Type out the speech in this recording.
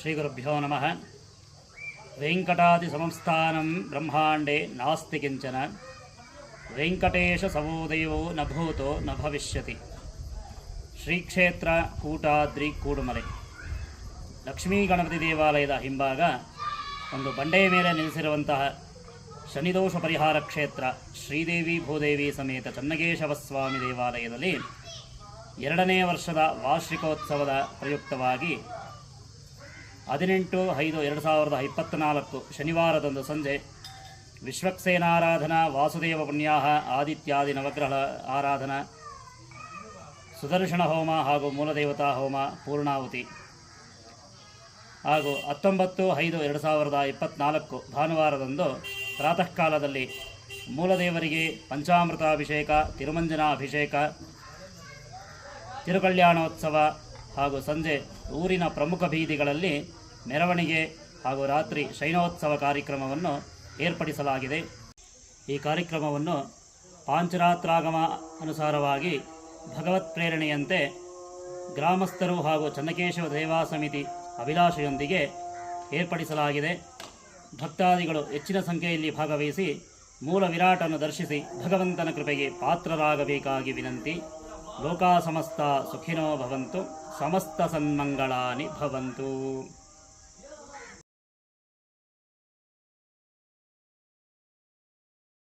ಶ್ರೀಗುರುಭ್ಯೋ ನಮಃ ವೆಂಕಟೇಶ ಸಮೋದಯೋ ನ ಭೂತೋ ನ ಭವಿಷ್ಯತಿ ಶ್ರೀಕ್ಷೇತ್ರ ಕೂಟಾದ್ರಿ ಕೂಡುಮಲೆ ಲಕ್ಷ್ಮೀ ಗಣಪತಿ ದೇವಾಲಯದ ಹಿಂಭಾಗ ಒಂದು ಬಂಡೆಯ ಮೇಲೆ ನಿಲ್ಲಿಸಿರುವಂತಹ ಶನಿದೋಷ ಪರಿಹಾರ ಕ್ಷೇತ್ರ ಶ್ರೀದೇವಿ ಭೂದೇವಿ ಸಮೇತ ಚನ್ನಗೇಶವ ಸ್ವಾಮಿ ದೇವಾಲಯದಲ್ಲಿ ಎರಡನೇ ವರ್ಷದ ವಾರ್ಷಿಕೋತ್ಸವದ ಪ್ರಯುಕ್ತವಾಗಿ ಹದಿನೆಂಟು, ಐದು, ಎರಡು ಸಾವಿರದ ಇಪ್ಪತ್ತ್ನಾಲ್ಕು ಶನಿವಾರದಂದು ಸಂಜೆ ವಿಶ್ವಕ್ಸೇನಾರಾಧನಾ ವಾಸುದೇವ ಪುಣ್ಯಾಹ, ಆದಿತ್ಯಾದಿ ನವಗ್ರಹ ಆರಾಧನಾ, ಸುದರ್ಶನ ಹೋಮ ಹಾಗೂ ಮೂಲದೇವತಾ ಹೋಮ ಪೂರ್ಣಾಹುತಿ. ಹಾಗೂ ಹತ್ತೊಂಬತ್ತು, ಐದು, ಎರಡು ಸಾವಿರದ ಇಪ್ಪತ್ತ್ನಾಲ್ಕು ಭಾನುವಾರದಂದು ಪ್ರಾತಃ ಕಾಲದಲ್ಲಿ ಮೂಲದೇವರಿಗೆ ಪಂಚಾಮೃತಾಭಿಷೇಕ ತಿರುಮಂಜನ ಅಭಿಷೇಕ ತಿರುಕಲ್ಯಾಣೋತ್ಸವ ಹಾಗೂ ಸಂಜೆ ಊರಿನ ಪ್ರಮುಖ ಬೀದಿಗಳಲ್ಲಿ ಮೆರವಣಿಗೆ ಹಾಗೂ ರಾತ್ರಿ ಶೈನೋತ್ಸವ ಕಾರ್ಯಕ್ರಮವನ್ನು ಏರ್ಪಡಿಸಲಾಗಿದೆ. ಈ ಕಾರ್ಯಕ್ರಮವನ್ನು ಪಾಂಚರಾತ್ರಾಗಮ ಅನುಸಾರವಾಗಿ ಭಗವತ್ ಪ್ರೇರಣೆಯಂತೆ ಗ್ರಾಮಸ್ಥರು ಹಾಗೂ ಚನ್ನಕೇಶವ ದೇವಾ ಸಮಿತಿ ಅಭಿಲಾಷೆಯೊಂದಿಗೆ ಏರ್ಪಡಿಸಲಾಗಿದೆ. ಭಕ್ತಾದಿಗಳು ಹೆಚ್ಚಿನ ಸಂಖ್ಯೆಯಲ್ಲಿ ಭಾಗವಹಿಸಿ ಮೂಲ ವಿರಾಟನ್ನು ದರ್ಶಿಸಿ ಭಗವಂತನ ಕೃಪೆಗೆ ಪಾತ್ರರಾಗಬೇಕಾಗಿ ವಿನಂತಿ. ಲೋಕಾ ಸಮಸ್ತ ಸುಖಿನೋ ಭವಂತು, ಸಮಸ್ತ ಸನ್ಮಂಗಳಾನಿ ಭವಂತು.